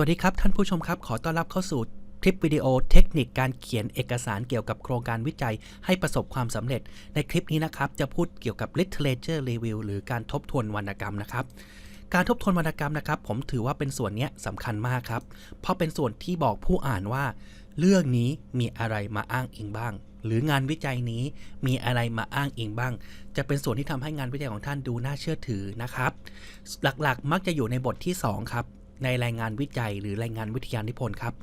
วัสดีครับท่านผู้ชมครับ ขอต้อนรับเข้าสู่คลิปวิดีโอเทคนิคการเขียนเอกสารเกี่ยวกับโครงการวิจัยให้ประสบความสำเร็จ ในคลิปนี้นะครับจะพูดเกี่ยวกับ literature review หรือการทบทวนวรรณกรรมนะครับ การทบทวนวรรณกรรมนะครับ ผมถือว่าเป็นส่วนนี้สำคัญมากครับ เพราะเป็นส่วนที่บอกผู้อ่านว่า เรื่องนี้มีอะไรมาอ้างอิงบ้าง หรืองานวิจัยนี้มีอะไรมาอ้างอิงบ้าง จะเป็นส่วนที่ทำให้งานวิจัยของท่านดูน่าเชื่อถือนะครับ หลักๆ มักจะอยู่ในบทที่ 2 ครับ ในรายงานวิจัย หรือรายงานวิทยานิพนธ์ครับ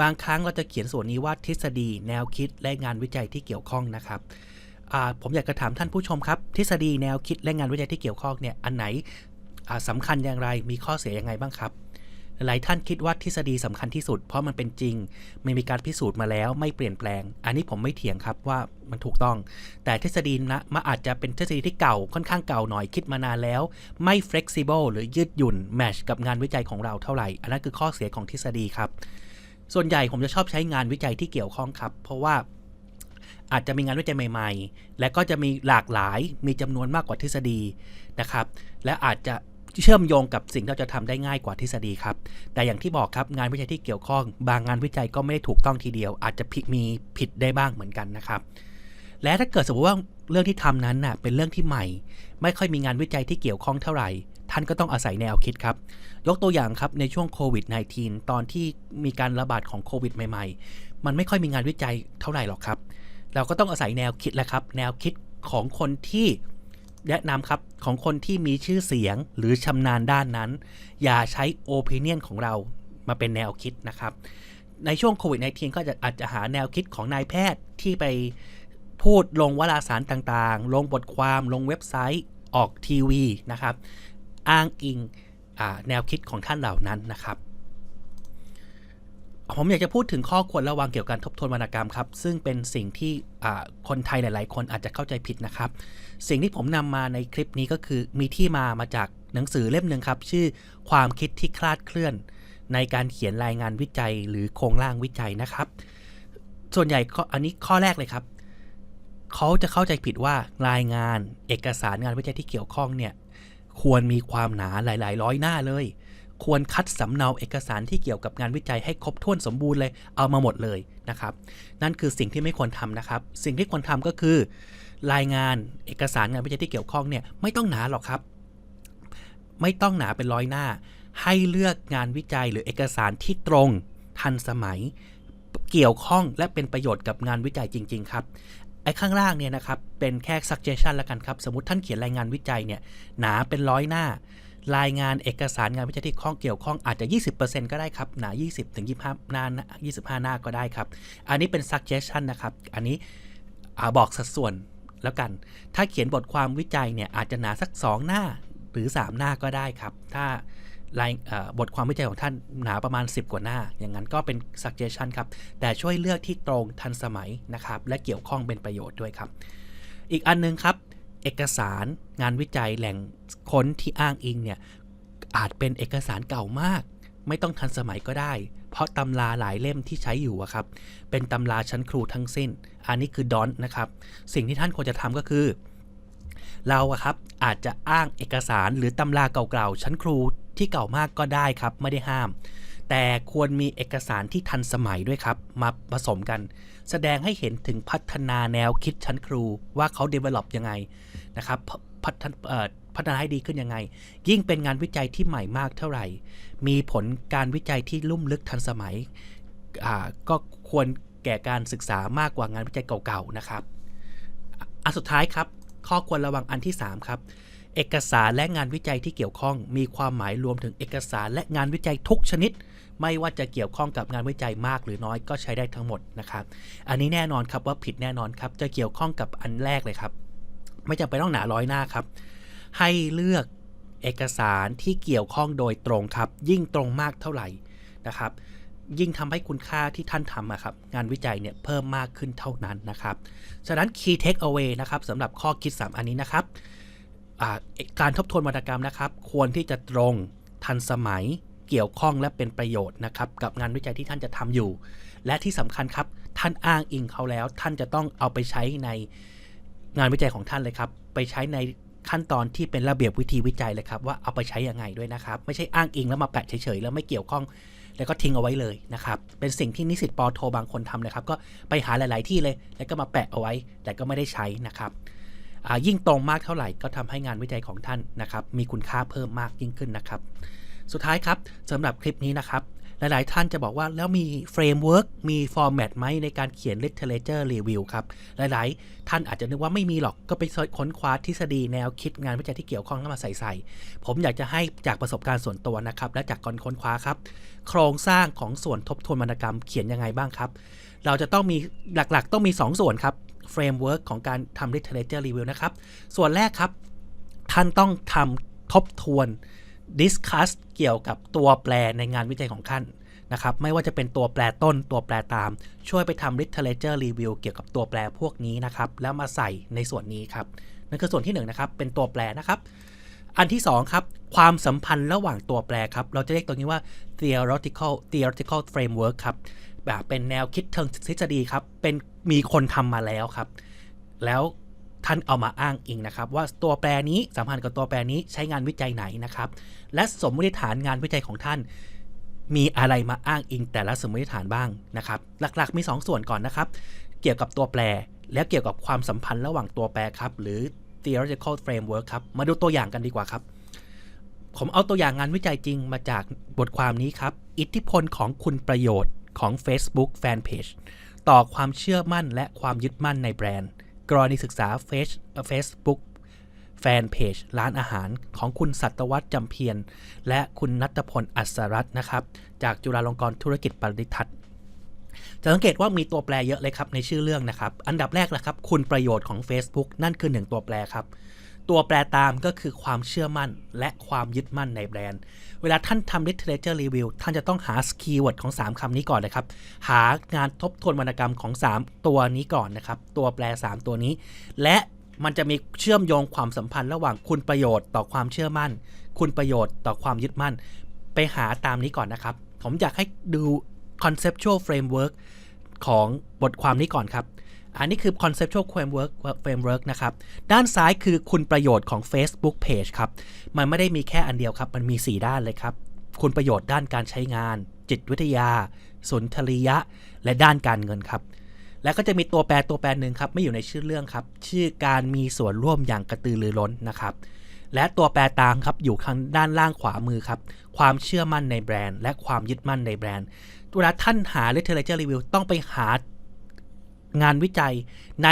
บางครั้งเราจะเขียนส่วนนี้ว่าทฤษฎี แนวคิดและงานวิจัยที่เกี่ยวข้องนะครับผมอยากจะถามท่านผู้ชมครับ ทฤษฎีแนวคิดและงานวิจัยที่เกี่ยวข้องเนี่ยอันไหนสำสำคัญอย่างไรมีข้อเสียยังไงบ้างครับ หลายท่านคิดว่าทฤษฎีสำคัญที่สุด เพราะมันเป็นจริงมันมีการพิสูจน์มาแล้วไม่เปลี่ยนแปลง อันนี้ผมไม่เถียงครับว่ามันถูกต้อง แต่ทฤษฎีนะมันอาจจะเป็นทฤษฎีที่เก่าค่อนข้างเก่าหน่อยคิดมานานแล้ว ไม่ flexible หรือยืดหยุ่นแมชกับงานวิจัยของเราเท่าไหร่ อันนั้นคือข้อเสียของทฤษฎีครับ ส่วนใหญ่ผมจะชอบใช้งานวิจัยที่เกี่ยวข้องครับ เพราะว่าอาจจะมีงานวิจัยใหม่ ๆ และก็จะมีหลากหลายมีจำนวนมากกว่าทฤษฎีนะครับ และอาจจะ เชื่อมโยงกับสิ่งที่เราจะทำได้ง่ายกว่าทฤษฎีครับ แต่อย่างที่บอกครับงานวิจัยที่เกี่ยวข้อง บางงานวิจัยก็ไม่ได้ถูกต้องทีเดียว อาจจะผิดมีผิดได้บ้างเหมือนกันนะครับ และถ้าเกิดสมมติว่าเรื่องที่ทำนั้นน่ะเป็นเรื่องที่ใหม่ ไม่ค่อยมีงานวิจัยที่เกี่ยวข้องเท่าไหร่ ท่านก็ต้องอาศัยแนวคิดครับ ยกตัวอย่างครับในช่วงโควิด -19 ตอนที่มีการระบาดของโควิดใหม่ ๆ มันไม่ค่อยมีงานวิจัยเท่าไหร่หรอกครับ เราก็ต้องอาศัยแนวคิดแหละครับ แนวคิดของคนที่ แนะนำครับของคนที่มีชื่อเสียงหรือชำนาญด้านนั้น อย่าใช้โอ i ิเนียนของเรามาเป็นแนวคิดนะครับ ในช่วงโควิด -19 ก็จะอาจจะหาแนวคิดของนายแพทย์ที่ไปพูดลงวารสารต่างๆ ลงบทความลงเว็บไซต์ออกทีวีนะครับ อ้างอิงแนวคิดของท่านเหล่านั้นนะครับ ผมอยากจะพูดถึงข้อควรระวังเกี่ยวกับการทบทวนวรรณกรรมครับ ซึ่งเป็นสิ่งที่คนไทยหลาย ๆ คนอาจจะเข้าใจผิดนะครับ สิ่งที่ผมนำมาในคลิปนี้ก็คือมีที่มามาจากหนังสือเล่มหนึ่งครับ ชื่อความคิดที่คลาดเคลื่อน ในการเขียนรายงานวิจัย หรือโครงร่างวิจัยนะครับ ส่วนใหญ่อันนี้ข้อแรกเลยครับเขาจะเข้าใจผิดว่ารายงานเอกสารงานวิจัยที่เกี่ยวข้องเนี่ยควรมีความหนาหลาย ๆ ร้อยหน้าเลย ควรคัดสำเนาเอกสารที่เกี่ยวกับงานวิจัยให้ครบถ้วนสมบูรณ์เลย เอามาหมดเลยนะครับ นั่นคือสิ่งที่ไม่ควรทำนะครับ สิ่งที่ควรทำก็คือ รายงานเอกสารงานวิจัยที่เกี่ยวข้องเนี่ยไม่ต้องหนาหรอกครับ ไม่ต้องหนาเป็นร้อยหน้า ให้เลือกงานวิจัยหรือเอกสารที่ตรงทันสมัยเกี่ยวข้องและเป็นประโยชน์กับงานวิจัยจริง ๆ ครับไอ้ข้างล่างเนี่ยนะครับเป็นแค่ suggestion ล้วกันครับ สมมติท่านเขียนรายงานวิจัยเนี่ยหนาเป็นร้อยหน้า รายงานเอกสารงานวิจัยที่ข้องเกี่ยวข้องอาจจะ 20%ก็ได้ครับหนา 20ถึง25 หน้า 25 หน้าก็ได้ครับ อันนี้เป็น suggestion นะครับ อันนี้อบอกสัดส่วนแล้วกัน ถ้าเขียนบทความวิจัยเนี่ยอาจจะหนาสัก 2 หน้าหรือ 3 หน้าก็ได้ครับ ถ้ารายบทความวิจัยของท่านหนาประมาณ 10 กว่าหน้า อย่างนั้นก็เป็น suggestion ครับ แต่ช่วยเลือกที่ตรงทันสมัยนะครับ และเกี่ยวข้องเป็นประโยชน์ด้วยครับ อีกอันนึงครับ เอกสารงานวิจัยแหล่งค้นที่อ้างอิงเนี่ยอาจเป็นเอกสารเก่ามาก ไม่ต้องทันสมัยก็ได้ เพราะตำราหลายเล่มที่ใช้อยู่อะครับ เป็นตำราชั้นครูทั้งสิ้น อันนี้คือดอนนะครับ สิ่งที่ท่านควรจะทำก็คือ เราอะครับอาจจะอ้างเอกสารหรือตำราเก่าๆชั้นครูที่เก่ามากก็ได้ครับ ไม่ได้ห้าม แต่ควรมีเอกสารที่ทันสมัยด้วยครับ มาผสมกัน แสดงให้เห็นถึงพัฒนาแนวคิดชั้นครูว่าเขา develop ยังไงนะครับพัฒพัฒนาให้ดีขึ้นยังไง ยิ่งเป็นงานวิจัยที่ใหม่มากเท่าไหร่ มีผลการวิจัยที่ลุ่มลึกทันสมัยก็ควรแก่การศึกษามากกว่างานวิจัยเก่าๆนะครับอันสุดท้ายครับ ข้อควรระวังอันที่ 3 ครับ เอกสารและงานวิจัยที่เกี่ยวข้อง มีความหมายรวมถึงเอกสารและงานวิจัยทุกชนิด ไม่ว่าจะเกี่ยวข้องกับงานวิจัยมากหรือน้อยก็ใช้ได้ทั้งหมดนะครับ อันนี้แน่นอนครับว่าผิดแน่นอนครับ จะเกี่ยวข้องกับอันแรกเลยครับ ไม่จำเป็นต้องหนาร้อยหน้าครับ ให้เลือกเอกสารที่เกี่ยวข้องโดยตรงครับ ยิ่งตรงมากเท่าไหร่นะครับ ยิ่งทำให้คุณค่าที่ท่านทำอะครับงานวิจัยเนี่ยเพิ่มมากขึ้นเท่านั้นนะครับ ฉะนั้น key take away นะครับสำหรับข้อคิด 3 อันนี้นะครับการทบทวนวรรณกรรมนะครับ ควรที่จะตรงทันสมัย เกี่ยวข้องและเป็นประโยชน์นะครับกับงานวิจัยที่ท่านจะทำอยู่ และที่สำคัญครับท่านอ้างอิงเขาแล้ว ท่านจะต้องเอาไปใช้ในงานวิจัยของท่านเลยครับ ไปใช้ในขั้นตอนที่เป็นระเบียบวิธีวิจัยเลยครับ ว่าเอาไปใช้ยังไงด้วยนะครับ ไม่ใช่อ้างอิงแล้วมาแปะเฉยๆแล้วไม่เกี่ยวข้อง แล้วก็ทิ้งเอาไว้เลยนะครับ เป็นสิ่งที่นิสิตปโทบางคนทำนะครับ ก็ไปหาหลาย ๆ ที่เลย แล้วก็มาแปะเอาไว้ แต่ก็ไม่ได้ใช้นะครับยิ่งตรงมากเท่าไหร่ก็ทำให้งานวิจัยของท่านนะครับ มีคุณค่าเพิ่มมากยิ่งขึ้นนะครับ สุดท้ายครับสำหรับคลิปนี้นะครับหลาย ๆ ท่านจะบอกว่าแล้วมีเฟรมเวิร์กมีฟอร์แมตไหมในการเขียน literature review ครับ หลาย ๆ ท่านอาจจะนึกว่าไม่มีหรอกก็ไปค้นคว้าทฤษฎีแนวคิดงานวิจัยที่เกี่ยวข้องแล้วมาใส่ใส่ผมอยากจะให้จากประสบการณ์ส่วนตัวนะครับ และจากการค้นคว้าครับ โครงสร้างของส่วนทบทวนวรรณกรรมเขียนยังไงบ้างครับ เราจะต้องมีหลัก ๆ ต้องมี 2 ส่วนครับเฟรมเวิร์กของการทำ literature review นะครับส่วนแรกครับท่านต้องทำทบทวน discuss เกี่ยวกับตัวแปรในงานวิจัยของท่านนะครับไม่ว่าจะเป็นตัวแปรต้นตัวแปรตาม ช่วยไปทำ literature review เกี่ยวกับตัวแปรพวกนี้นะครับ แล้วมาใส่ในส่วนนี้ครับนั่นคือส่วนที่1นงนะครับเป็นตัวแปรนะครับ อันที่2ครับความสัมพันธ์ระหว่างตัวแปรครับ เราจะเรียกตรงนี้ว่า theoretical theoretical framework ครับแบบเป็นแนวคิดเชิงทฤษฎีครับเป็นมีคนทำมาแล้วครับ แล้ว ท่านเอามาอ้างอิงนะครับ ว่าตัวแปรนี้สัมพันธ์กับตัวแปรนี้ใช้งานวิจัยไหนนะครับ และสมมติฐานงานวิจัยของท่าน มีอะไรมาอ้างอิง แต่ละสมมติฐานบ้างนะครับ หลักๆ มี 2 ส่วนก่อนนะครับ เกี่ยวกับตัวแปร และเกี่ยวกับความสัมพันธ์ระหว่างตัวแปรครับ หรือ theoretical framework ครับ มาดูตัวอย่างกันดีกว่าครับ ผมเอาตัวอย่างงานวิจัยจริงมาจากบทความนี้ครับ อิทธิพลของคุณประโยชน์ของ Facebook Fanpage ต่อความเชื่อมั่นและความยึดมั่นในแบรนด์ กรณีศึกษาเฟซเฟซบุ๊กแฟนเพจร้านอาหารของคุณสัตวัตจำเพียรและคุณนัทพลอัศรัตน์นะครับ จากจุฬาลงกรณ์ธุรกิจปริทัศน์จะสังเกตว่ามีตัวแปรเยอะเลยครับในชื่อเรื่องนะครับ อันดับแรกแหละครับ คุณประโยชน์ของ Facebook นั่นคือ 1 ตัวแปรครับ ตัวแปรตามก็คือความเชื่อมั่นและความยึดมั่นในแบรนด์ เวลาท่านทำ literature review ท่านจะต้องหาคีย์เวิร์ดของ 3คำนี้ก่อนนะครับ หางานทบทวนวรรณกรรมของ 3 ตัวนี้ก่อนนะครับ ตัวแปร 3 ตัวนี้ และมันจะมีเชื่อมโยงความสัมพันธ์ระหว่างคุณประโยชน์ต่อความเชื่อมั่น คุณประโยชน์ต่อความยึดมั่น ไปหาตามนี้ก่อนนะครับ ผมอยากให้ดู conceptual framework ของบทความนี้ก่อนครับ อันนี้คือ conceptual framework framework นะครับ ด้านซ้ายคือคุณประโยชน์ของ Facebook page ครับ มันไม่ได้มีแค่อันเดียวครับ มันมี 4 ด้านเลยครับ คุณประโยชน์ด้านการใช้งาน จิตวิทยาสุนทรียะ และด้านการเงินครับ แล้วก็จะมีตัวแปรตัวแปรหนึ่งครับ ไม่อยู่ในชื่อเรื่องครับ ชื่อการมีส่วนร่วมอย่างกระตือรือร้นนะครับ และตัวแปรตามครับ อยู่ข้างด้านล่างขวามือครับ ความเชื่อมั่นในแบรนด์ และความยึดมั่นในแบรนด์เวลาท่านหา literature review ต้องไปหา งานวิจัยใน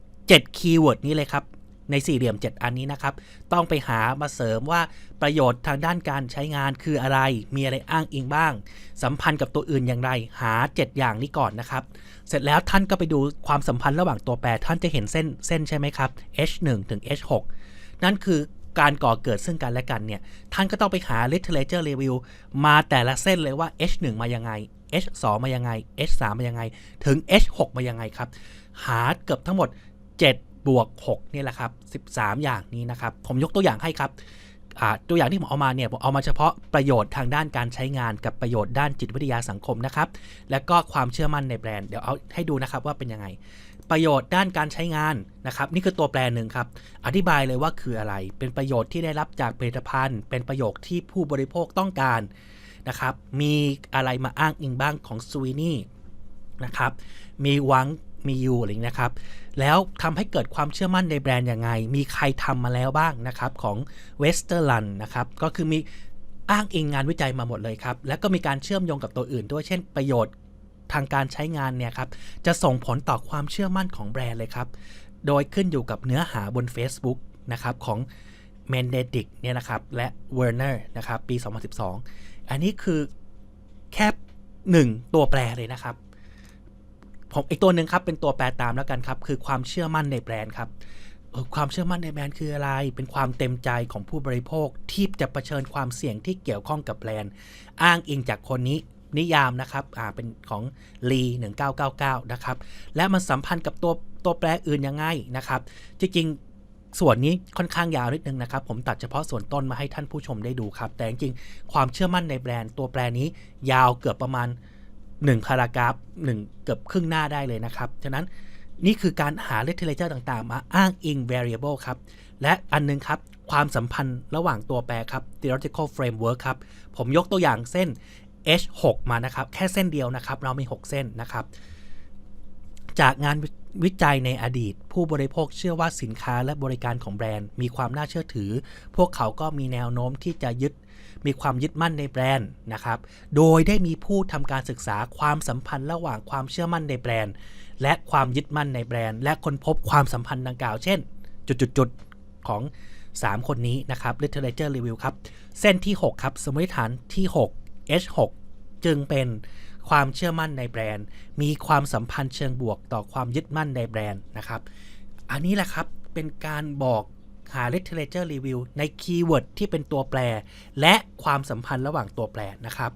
7 คีย์เวิร์ดนี้เลยครับ ในสี่เหลี่ยม 7 อันนี้นะครับ ต้องไปหามาเสริมว่าประโยชน์ทางด้านการใช้งานคืออะไร มีอะไรอ้างอิงบ้าง สัมพันธ์กับตัวอื่นอย่างไร หา 7 อย่างนี้ก่อนนะครับ เสร็จแล้วท่านก็ไปดูความสัมพันธ์ระหว่างตัวแปรท่านจะเห็นเส้นเส้นใช่ไหมครับ H1 ถึง H6 นั่นคือการก่อเกิดซึ่งกันและกันเนี่ย ท่านก็ต้องไปหา literature review มาแต่ละเส้นเลยว่า H1 มายังไง H2 มายังไง H3 มายังไง ถึง H6 มายังไงครับ หาเกือบทั้งหมด 7 บวก6นี่แหละครับ 13 อย่างนี้นะครับ ผมยกตัวอย่างให้ครับตัวอย่างที่ผมเอามาเนี่ยผมเอามาเฉพาะประโยชน์ทางด้านการใช้งานกับประโยชน์ด้านจิตวิทยาสังคมนะครับ และก็ความเชื่อมั่นในแบรนด์เดี๋ยวเอาให้ดูนะครับว่าเป็นยังไง ประโยชน์ด้านการใช้งานนะครับนี่คือตัวแปรหนึ่งครับ อธิบายเลยว่าคืออะไร เป็นประโยชน์ที่ได้รับจากผลิตภัณฑ์ เป็นประโยชน์ที่ผู้บริโภคต้องการ นะครับ มีอะไรมาอ้างอิงบ้างของซูวินี่นะครับ มีวังมียูอะไรอย่างนี้นะครับ แล้วทำให้เกิดความเชื่อมั่นในแบรนด์ยังไง มีใครทำมาแล้วบ้างนะครับของเวสเตอร์ลันนะครับ ก็คือมีอ้างอิงงานวิจัยมาหมดเลยครับ แล้วก็มีการเชื่อมโยงกับตัวอื่นด้วย เช่นประโยชน์ทางการใช้งานเนี่ยครับ จะส่งผลต่อความเชื่อมั่นของแบรนด์เลยครับ โดยขึ้นอยู่กับเนื้อหาบน Facebook นะครับของ เมนเดดิกเนี่ยนะครับ และเวอร์เนอร์นะครับ ปี 2012 อันนี้คือแค่1ตัวแปรเลยนะครับ ผมอีกตัวหนึ่งครับ เป็นตัวแปรตามแล้วกันครับ คือความเชื่อมั่นในแบรนด์ครับความเชื่อมั่นในแบรนด์คืออะไร เป็นความเต็มใจของผู้บริโภคที่จะเผชิญความเสี่ยงที่เกี่ยวข้องกับแบรนด์ อ้างอิงจากคนนี้นิยามนะครับ อ่า เป็นของลี1999 นะครับ และมันสัมพันธ์กับตัวตัวแปรอื่นยังไงนะครับ จริงๆ ส่วนนี้ค่อนข้างยาวนิดนึงนะครับ ผมตัดเฉพาะส่วนต้นมาให้ท่านผู้ชมได้ดูครับ แต่จริงๆความเชื่อมั่นในแบรนด์ตัวแปรนี้ ยาวเกือบประมาณ1พารากราฟ1เกือบครึ่งหน้าได้เลยนะครับ ฉะนั้นนี่คือการหา literature ต่างๆ มาอ้างอิง variable ครับ และอันนึงครับ ความสัมพันธ์ระหว่างตัวแปรครับ theoretical framework ครับ ผมยกตัวอย่างเส้น H6 มานะครับ แค่เส้นเดียวนะครับ เรามี 6 เส้นนะครับ จากงาน วิจัยในอดีต ผู้บริโภคเชื่อว่าสินค้าและบริการของแบรนด์ มีความน่าเชื่อถือ พวกเขาก็มีแนวโน้มที่จะยึดมีความยึดมั่นในแบรนด์นะครับ โดยได้มีผู้ทำการศึกษาความสัมพันธ์ระหว่างความเชื่อมั่นในแบรนด์ และความยึดมั่นในแบรนด์ และค้นพบความสัมพันธ์ดังกล่าว เช่น จุดๆๆของ 3 คนนี้นะครับ literature review ครับ เส้นที่ 6 ครับ สมมติฐานที่ 6 H6 จึงเป็น ความเชื่อมั่นในแบรนด์ มีความสัมพันธ์เชิงบวกต่อความยึดมั่นในแบรนด์นะครับ อันนี้แหละครับเป็นการบอกหา literature review ในคีย์เวิร์ดที่เป็นตัวแปร และความสัมพันธ์ระหว่างตัวแปรนะครับ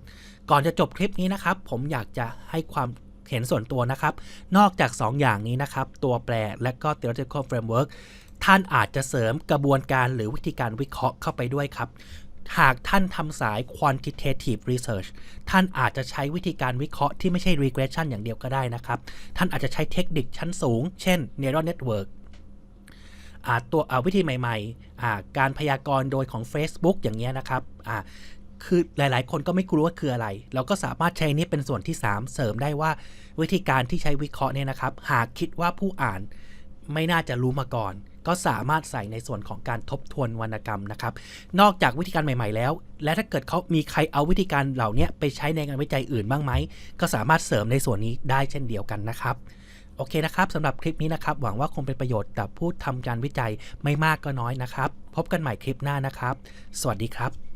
ก่อนจะจบคลิปนี้นะครับ ผมอยากจะให้ความเห็นส่วนตัวนะครับ นอกจาก 2 อย่างนี้นะครับ ตัวแปรและก็ theoretical framework ท่านอาจจะเสริมกระบวนการหรือวิธีการวิเคราะห์เข้าไปด้วยครับ หากท่านทำสาย quantitative research ท่านอาจจะใช้วิธีการวิเคราะห์ที่ไม่ใช่ regression อย่างเดียวก็ได้นะครับ ท่านอาจจะใช้เทคนิคชั้นสูง เช่น neural network อ่าตัวอวิธีใหม่ๆ การพยากรณ์โดยของ Facebook อย่างเงี้ยนะครับคือหลายๆ คนก็ไม่รู้ว่าคืออะไร เราก็สามารถใช้นี้เป็นส่วนที่ 3 เสริมได้ว่าวิธีการที่ใช้วิเคราะห์เนี่ยนะครับ หากคิดว่าผู้อ่านไม่น่าจะรู้มาก่อน ก็สามารถใส่ในส่วนของการทบทวนวรรณกรรมนะครับ นอกจากวิธีการใหม่ ๆ แล้ว และถ้าเกิดเขามีใครเอาวิธีการเหล่านี้ไปใช้ในงานวิจัยอื่นบ้างไหม ก็สามารถเสริมในส่วนนี้ได้เช่นเดียวกันนะครับโอเคนะครับสำหรับคลิปนี้นะครับ หวังว่าคงเป็นประโยชน์กับผู้ทำการวิจัยไม่มากก็น้อยนะครับ พบกันใหม่คลิปหน้านะครับ สวัสดีครับ